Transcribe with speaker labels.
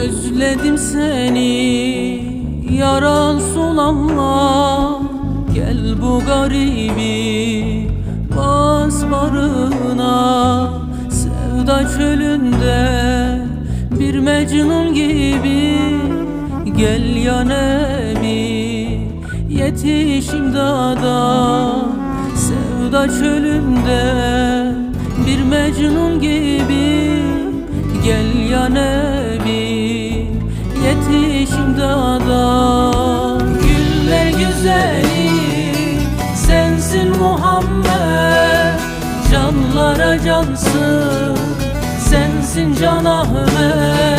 Speaker 1: Özledim seni. Yaran sulanma Gel bu garibi bas barına. Sevda çölünde bir mecnun gibi. Gel ya Nebi yetiş imdada. Sevda çölünde bir mecnun gibi Muhammed Canlara cansın sensin Can Ahmet